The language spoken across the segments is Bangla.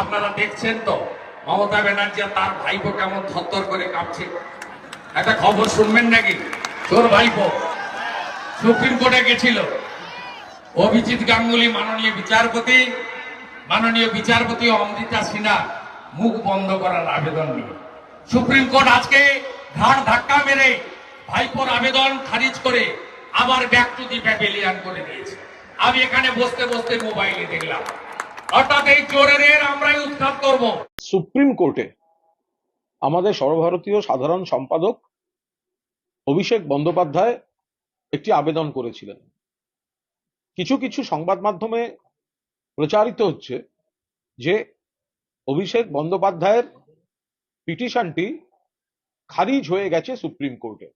আপনারা দেখছেন তো, মমতা ব্যানার্জি তার ভাইপো কেমন থরথর করে কাঁপছে। একটা খবর শুনবেন নাকি? তোর ভাইপো সুপ্রিম কোর্টে গেছিল। অভিজিৎ গাঙ্গুলি মাননীয় বিচারপতি মাননীয় বিচারপতি অমৃতা সিনহা মুখ বন্ধ করার আবেদন নিয়ে। সুপ্রিম কোর্ট আজকে ঘাড় ধাক্কা মেরে ভাইপোর আবেদন খারিজ করে আবার ব্যাক টু দি প্যাভিলিয়ান করে দিয়েছে। আমি এখানে বসতে বসতে মোবাইলে দেখলাম। সুপ্রিম কোর্টে আমাদের সর্বভারতীয় সাধারণ সম্পাদক অভিষেক বন্দ্যোপাধ্যায় একটি আবেদন করেছিলেন। কিছু কিছু সংবাদ মাধ্যমে প্রচারিত হচ্ছে যে অভিষেক বন্দ্যোপাধ্যায়ের পিটিশনটি খারিজ হয়ে গেছে সুপ্রিম কোর্টে।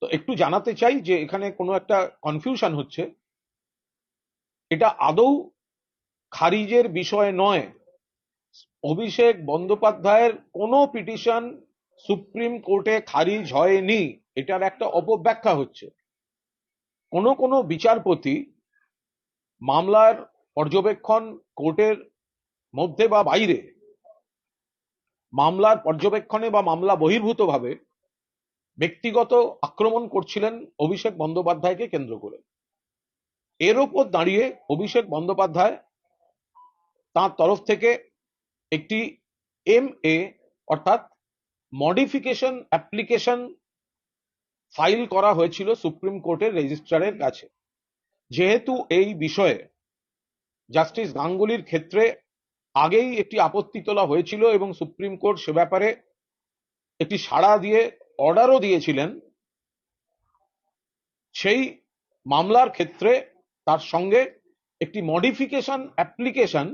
তো একটু জানাতে চাই যে এখানে কোনো একটা কনফিউশন হচ্ছে। এটা আদৌ খারিজের বিষয় নয়। অভিষেক বন্দ্যোপাধ্যায়ের কোনো পিটিশন সুপ্রিম কোর্টে খারিজ হয়নি, এটার একটা অপব্যাখ্যা হচ্ছে। কোনো কোনো বিচারপতি মামলার পর্যবেক্ষণ কোর্টের মধ্যে বা বাইরে, মামলার পর্যবেক্ষণে বা মামলা বহির্ভূতভাবে ব্যক্তিগত আক্রমণ করছিলেন অভিষেক বন্দ্যোপাধ্যায়কে কেন্দ্র করে। এর ওপর দাঁড়িয়ে অভিষেক বন্দ্যোপাধ্যায় তার তরফ থেকে একটি এম এ অর্থাৎ মডিফিকেশন অ্যাপ্লিকেশন ফাইল করা হয়েছিল সুপ্রিম কোর্টের রেজিস্ট্রারের কাছে। যেহেতু এই বিষয়ে জাস্টিস গাঙ্গুলির ক্ষেত্রে আগেই একটি আপত্তি তোলা হয়েছিল এবং সুপ্রিম কোর্ট সে ব্যাপারে একটি সাড়া দিয়ে অর্ডারও দিয়েছিলেন, সেই মামলার ক্ষেত্রে তার সঙ্গে একটি মডিফিকেশন অ্যাপ্লিকেশন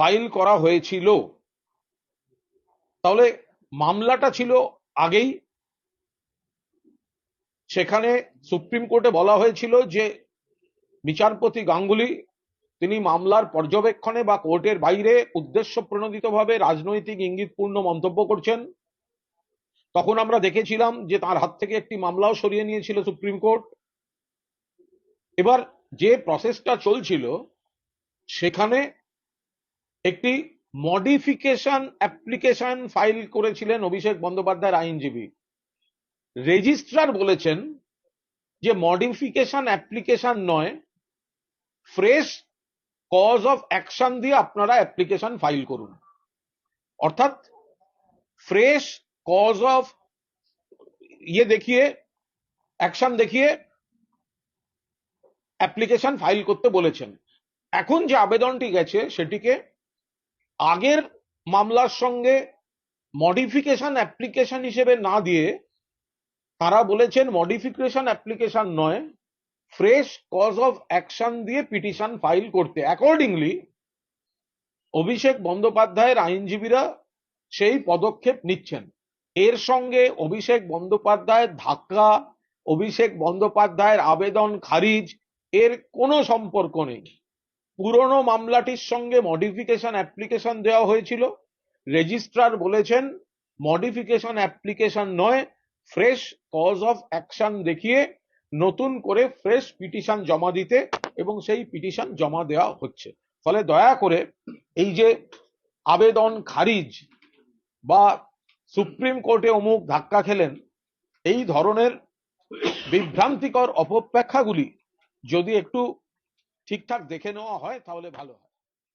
ফাইল করা হয়েছিল। তাহলে মামলাটা ছিল আগেই। সেখানে সুপ্রিম কোর্টে বলা হয়েছিল যে বিচারপতি গাঙ্গুলি, তিনি মামলার পর্যবেক্ষণে বা কোর্টের বাইরে উদ্দেশ্য প্রণোদিতভাবে রাজনৈতিক ইঙ্গিতপূর্ণ মন্তব্য করছেন। তখন আমরা দেখেছিলাম যে তার হাত থেকে একটি মামলাও সরিয়ে নিয়েছিল সুপ্রিম কোর্ট। এবার যে প্রসেসটা চলছিল, সেখানে একটি মডিফিকেশন অ্যাপ্লিকেশন ফাইল করেছিলেন অভিষেক বন্দ্যোপাধ্যায়ের আইনজীবী। রেজিস্ট্রার বলেছেন যে মডিফিকেশন অ্যাপ্লিকেশন নয় ফ্রেশ কজ অফ অ্যাকশন দিয়ে আপনারা অ্যাপ্লিকেশন ফাইল করুন। অর্থাৎ ফ্রেশ কজ অফ ইয়ে দেখিয়ে অ্যাকশন দেখিয়ে অ্যাপ্লিকেশন ফাইল করতে বলেছেন। এখন যে আবেদনটি গেছে, সেটিকে আগের মামলার সঙ্গে মডিফিকেশন অ্যাপ্লিকেশন হিসেবে না দিয়ে তারা বলেছেন মডিফিকেশন অ্যাপ্লিকেশন নয় ফ্রেশ কজ অফ অ্যাকশন দিয়ে পিটিশন ফাইল করতে। অ্যাকর্ডিংলি অভিষেক বন্দ্যোপাধ্যায়ের আইনজীবীরা সেই পদক্ষেপ নিচ্ছেন। এর সঙ্গে অভিষেক বন্দ্যোপাধ্যায়ের ধাক্কা, অভিষেক বন্দ্যোপাধ্যায়ের আবেদন খারিজ, এর কোনো সম্পর্ক নেই। পুরনো মামলাটির সঙ্গে মডিফিকেশন অ্যাপ্লিকেশন দেওয়া হয়েছিল। রেজিস্ট্রার বলেছেন মডিফিকেশন অ্যাপ্লিকেশন নয় ফ্রেশ কজ অফ অ্যাকশন দেখিয়ে নতুন করে ফ্রেশ পিটিশন জমা দিতে এবং সেই পিটিশন জমা দেওয়া হচ্ছে। ফলে দয়া করে এই যে আবেদন খারিজ বা সুপ্রিম কোর্টে অমুক ধাক্কা খেলেন, এই ধরনের বিভ্রান্তিকর অপব্যাখ্যাগুলি যদি একটু ঠিকঠাক দেখে নেওয়া হয় তাহলে ভালো হয়।